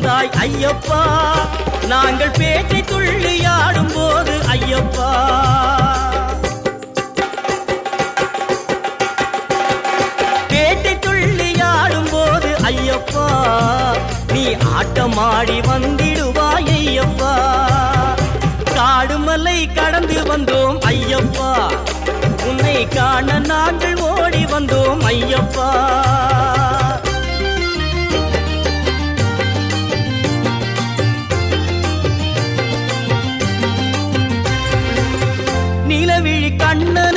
வருவாய் ஐயப்பா. நாங்கள் பேச்சை துள்ளி ஆடும் போது ஐயப்பா. பேச்சை துள்ளி ஆடும் போது ஐயப்பா. நீ ஆட்டமாடி வந்திடுவாய் ஐயப்பா. காடுமலை கடந்து வந்தோம் ஐயப்பா. உன்னை காண நாங்கள் ஓடி வந்தோம் ஐயப்பா. விழி கண்ணு